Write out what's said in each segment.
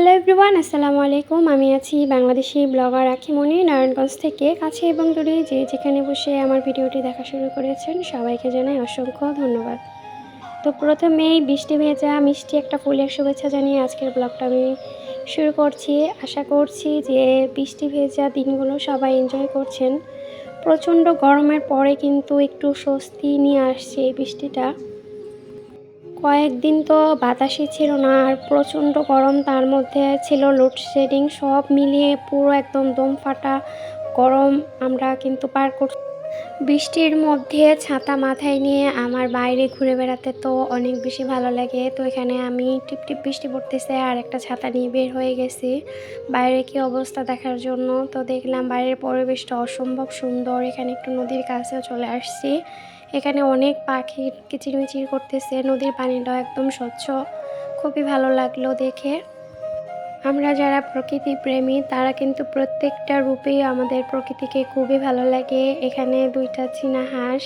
Hello everyone, আসসালামু আলাইকুম। আমি আছি বাংলাদেশি ব্লগার আখিমণি নারায়ণগঞ্জ থেকে। কাছে এবং দূরে যে যেখানে বসে আমার ভিডিওটি দেখা শুরু করেছেন, সবাইকে জানাই অসংখ্য ধন্যবাদ। তো প্রথমেই বৃষ্টি ভেজা, মিষ্টি একটা ফুলের শুভেচ্ছা জানিয়ে আজকের ব্লগটা আমি শুরু করছি। আশা করছি যে বৃষ্টি ভেজা দিনগুলো সবাই এনজয় করছেন। প্রচণ্ড গরমের পরে কিন্তু একটু স্বস্তি নিয়ে আসছে এই বৃষ্টিটা। কয়েকদিন তো বাতাসই ছিল না, আর প্রচণ্ড গরম তার মধ্যে ছিল লোডশেডিং সব মিলিয়ে পুরো একদম দম ফাটা গরম আমরা কিন্তু পার কর বৃষ্টির মধ্যে ছাতা মাথায় নিয়ে আমার বাইরে ঘুরে বেড়াতে তো অনেক বেশি ভালো লাগে। তো এখানে আমি টিপ টিপ বৃষ্টি পড়তেছে আর একটা ছাতা নিয়ে বের হয়ে গেছি। বাইরে কি অবস্থা দেখার জন্য? তো দেখলাম বাইরের পরিবেশটা অসম্ভব সুন্দর, এখানে একটু নদীর কাছেও চলে আসছি। এখানে অনেক পাখি কিচিরমিচির করতেছে, নদীর পানিটাও একদম স্বচ্ছ। খুবই ভালো লাগল দেখে। আমরা যারা প্রকৃতি প্রেমী, তারা কিন্তু প্রত্যেকটা রূপেই আমাদের প্রকৃতিকে খুবই ভালো লাগে। এখানে দুইটা চীনা হাঁস,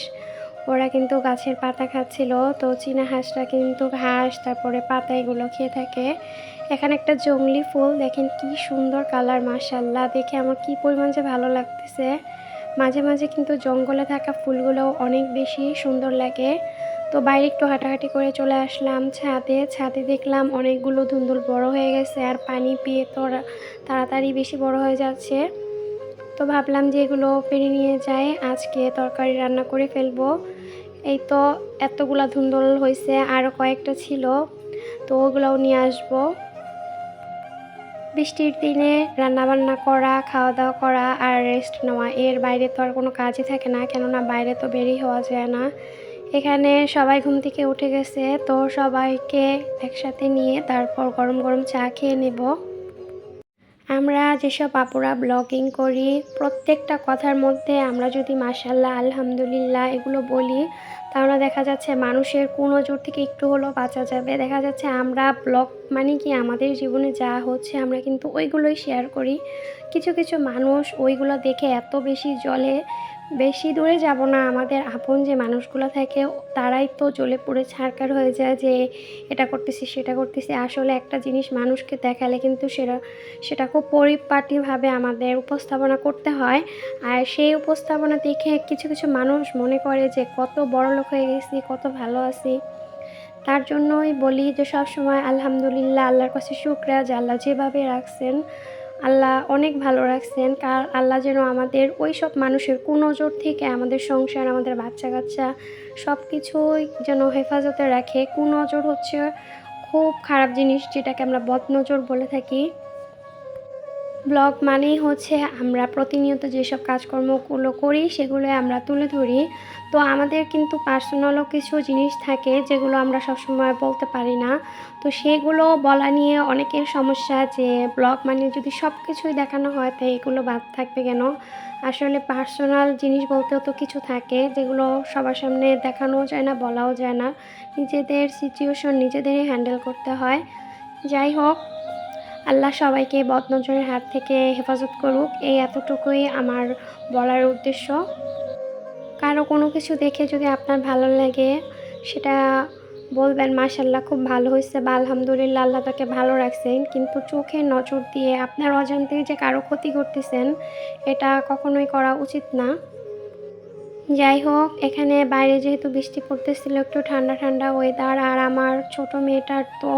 ওরা কিন্তু গাছের পাতা খাচ্ছিল। তো চীনা হাঁসটা কিন্তু ঘাস তারপরে পাতা এগুলো খেয়ে থাকে। এখানে একটা জংলি ফুল, দেখেন কি সুন্দর কালার মাসাল্লাহ দেখে আমার কি পরিমাণ যে ভালো লাগতেছে। মাঝে মাঝে কিন্তু জঙ্গলে থাকা ফুলগুলো অনেক বেশি সুন্দর লাগে। তো বাইরে একটু হাঁটাহাঁটি করে চলে আসলাম। ছাদে ছাদে দেখলাম অনেকগুলো ধুন্দুল বড় হয়ে গেছে আর পানি পেয়ে তো তাড়াতাড়ি বেশি বড় হয়ে যাচ্ছে। তো ভাবলাম যে এগুলো পেরে নিয়ে যাই। আজকে তরকারি রান্না করে ফেলব। এই তো এতগুলা ধুন্দুল হয়েছে আরও কয়েকটা ছিল। তো ওগুলোও নিয়ে আসব। বৃষ্টির দিনে রান্নাবান্না করা খাওয়া দাওয়া করা আর রেস্ট নেওয়া, এর বাইরে তো আর কোনো কাজই থাকে না। কেননা বাইরে তো বেরিয়ে হওয়া যায় না। এখানে সবাই ঘুম থেকে উঠে গেছে, তো সবাইকে একসাথে নিয়ে তারপর গরম গরম চা খেয়ে নেব। আমরা যেসব আপুরা ব্লগিং করি, প্রত্যেকটা কথার মধ্যে আমরা যদি মাসাল্লাহ আলহামদুলিল্লাহ এগুলো বলি তাহলে দেখা যাচ্ছে মানুষের কোনো জোর থেকে একটু হলেও বাঁচা যাবে। দেখা যাচ্ছে আমরা ব্লগ মানে কি আমাদের জীবনে যা হচ্ছে আমরা কিন্তু ওইগুলোই শেয়ার করি। কিছু কিছু মানুষ ওইগুলো দেখে এত বেশি জলে বেশি দূরে যাব না। আমাদের আপন যে মানুষগুলো থাকে, তারাই তো জ্বলে পড়ে ছাড়কার হয়ে যায় যে এটা করতেছি, সেটা করতেছি। আসলে একটা জিনিস মানুষকে দেখালে কিন্তু সেটা সেটা খুব পরিপাটিভাবে আমাদের উপস্থাপনা করতে হয়। আর সেই উপস্থাপনা দেখে কিছু কিছু মানুষ মনে করে যে কত বড় লোক হয়ে গেছি, কত ভালো আছি। তার জন্যই বলি যে সব সময় আলহামদুলিল্লাহ, আল্লাহর কাছে শুক্রিয়া যে আল্লাহ যেভাবে রাখছেন, আল্লাহ অনেক ভালো রাখছেন। কার আল্লাহ যেন আমাদের ওই সব মানুষের কুনজর থেকে আমাদের সংসার, আমাদের বাচ্চা কাচ্চা সব কিছুই যেন হেফাজতে রাখে। কুনজর হচ্ছে খুব খারাপ জিনিস যেটাকে আমরা বদনজর বলে থাকি। ব্লগ মানেই হচ্ছে আমরা প্রতিনিয়ত যেসব কাজকর্মগুলো করি সেগুলো আমরা তুলে ধরি। তো আমাদের কিন্তু পার্সোনালও কিছু জিনিস থাকে যেগুলো আমরা সবসময় বলতে পারি না। তো সেগুলো বলা নিয়ে অনেকের সমস্যা যে ব্লগ মানে যদি সব কিছুই দেখানো হয় তাই এগুলো বাদ থাকবে কেন? আসলে পার্সোনাল জিনিস বলতেও তো কিছু থাকে যেগুলো সবার সামনে দেখানোও যায় না, বলাও যায় না। নিজেদের সিচুয়েশন নিজেদেরই হ্যান্ডেল করতে হয়। যাই হোক আল্লাহ সবাইকে বদনজরের হাত থেকে হেফাজত করুক, এই এতটুকুই আমার বলার উদ্দেশ্য। কারও কোনো কিছু দেখে যদি আপনার ভালো লাগে, সেটা বলবেন মাশাল্লাহ খুব ভালো হয়েছে, বা আলহামদুলিল্লাহ, আল্লাহ তাকে ভালো রাখছেন। কিন্তু চোখে নজর দিয়ে আপনার অজান্তে যে কারও ক্ষতি করতেছেন, এটা কখনোই করা উচিত না। যাই হোক, এখানে বাইরে যেহেতু বৃষ্টি পড়তেছিল, একটু ঠান্ডা ঠান্ডা ওয়েদার আর আমার ছোট মেয়েটার তো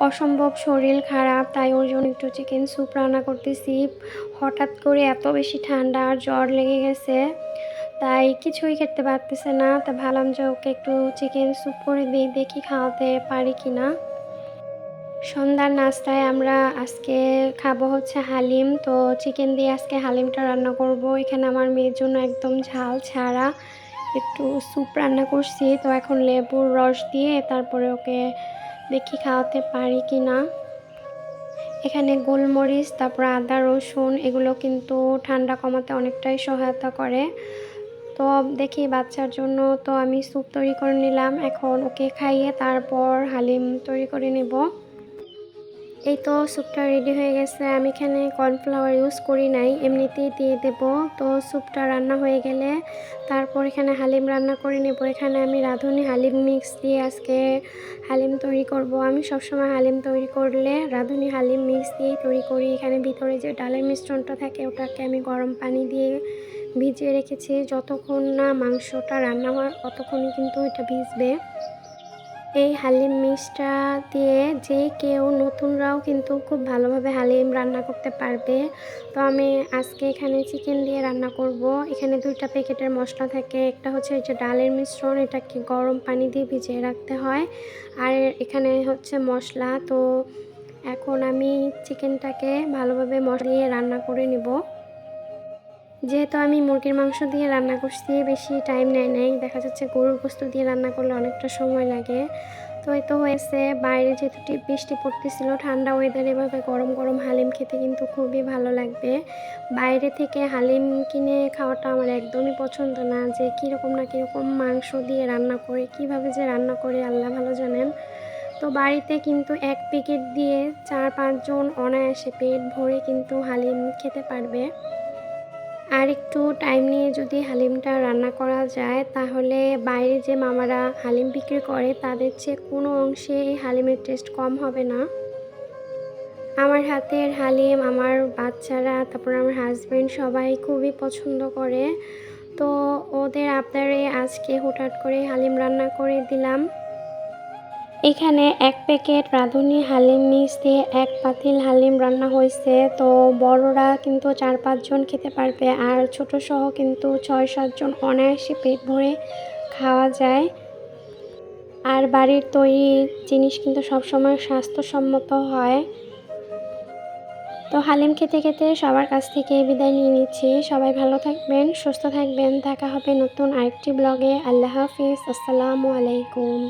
অসম্ভব শরীর খারাপ, তাই ওর জন্য একটু চিকেন স্যুপ রান্না করতেছি। হঠাৎ করে এত বেশি ঠান্ডা আর জ্বর লেগে গেছে, তাই কিছুই খেতে পারতেছে না। তা ভাবলাম যে ওকে একটু চিকেন স্যুপ করে দিই, দেখি খাওয়াতে পারি কি না সন্ধ্যার নাস্তায় আমরা আজকে খাব হচ্ছে হালিম। তো চিকেন দিয়ে আজকে হালিমটা রান্না করব। এখানে আমার মেয়ের জন্য একদম ঝাল ছাড়া একটু স্যুপ রান্না করছি। তো এখন লেবুর রস দিয়ে তারপরে ওকে দেখি খাওয়াতে পারি কি না। এখানে গোলমরিচ, তারপর আদা, রসুন, এগুলো কিন্তু ঠান্ডা কমাতে অনেকটাই সহায়তা করে। তো দেখি বাচ্চার জন্য তো আমি স্যুপ তৈরি করে নিলাম। এখন ওকে খাইয়ে তারপর হালিম তৈরি করে নেব। এই তো স্যুপটা রেডি হয়ে গেছে। আমি এখানে কর্নফ্লাওয়ার ইউজ করি নাই, এমনিতেই দিয়ে দেব। তো স্যুপটা রান্না হয়ে গেলে তারপর এখানে হালিম রান্না করে নেব। এখানে আমি রাঁধুনি হালিম মিক্স দিয়ে আজকে হালিম তৈরি করব। আমি সবসময় হালিম তৈরি করলে রাঁধুনি হালিম মিক্স দিয়েই তৈরি করি। এখানে ভিতরে যে ডালের মিশ্রণটা থাকে, ওটাকে আমি গরম পানি দিয়ে ভিজিয়ে রেখেছি। যতক্ষণ না মাংসটা রান্না হয়, ততক্ষণই কিন্তু এটা ভিজবে। এই হালিম মিক্সটা দিয়ে যে কেউ নতুনরাও কিন্তু খুব ভালোভাবে হালিম রান্না করতে পারবে। তো আমি আজকে এখানে চিকেন দিয়ে রান্না করব। এখানে দুইটা প্যাকেটের মশলা থাকে। একটা হচ্ছে এই যে ডালের মিশ্রণ, এটাকে গরম পানি দিয়ে ভিজিয়ে রাখতে হয়। আর এখানে হচ্ছে মশলা। তো এখন আমি চিকেনটাকে ভালোভাবে মশলা দিয়ে রান্না করে নিব। যেহেতু আমি মুরগির মাংস দিয়ে রান্না করছি, বেশি টাইম নেয় নাই। দেখা যাচ্ছে গরুর গোস্ত দিয়ে রান্না করলে অনেকটা সময় লাগে। তো এই তো হয়েছে, বাইরে যেহেতু বৃষ্টি পড়তেছিল, ঠান্ডা ওয়েদার এভাবে গরম গরম হালিম খেতে কিন্তু খুবই ভালো লাগবে। বাইরে থেকে হালিম কিনে খাওয়াটা আমার একদমই পছন্দ না, যে কীরকম না কীরকম মাংস দিয়ে রান্না করে, কীভাবে যে রান্না করে, আল্লাহ ভালো জানেন। তো বাড়িতে কিন্তু এক প্যাকেট দিয়ে চার পাঁচজন অনায়াসে পেট ভরে কিন্তু হালিম খেতে পারবে। আর একটু টাইম নিয়ে যদি হালিমটা রান্না করা যায়, তাহলে বাইরে যে মামারা হালিম বিক্রি করে, তাদের চেয়ে কোনো অংশে এই হালিমের টেস্ট কম হবে না। আমার হাতের হালিম, আমার বাচ্চারা, তারপর আমার হাজব্যান্ড সবাই খুবই পছন্দ করে। তো ওদের আপনারে আজকে হুটহাট করে হালিম রান্না করে দিলাম। এখানে এক প্যাকেট রাঁধুনি হালিম মিক্স দিয়ে এক পাতিল হালিম রান্না হয়েছে। তো বড়রা কিন্তু চার পাঁচজন খেতে পারবে আর ছোট সহ কিন্তু ছয় সাতজন অনায়াসে পেট ভরে খাওয়া যায়। আর বাড়ির তৈরি জিনিস কিন্তু সবসময় স্বাস্থ্যসম্মত হয়। তো হালিম খেতে খেতে সবার কাছ থেকে বিদায় নিয়ে নিচ্ছি। সবাই ভালো থাকবেন, সুস্থ থাকবেন। দেখা হবে নতুন আরেকটি ব্লগে। আল্লাহ হাফিজ। আসসালামু আলাইকুম।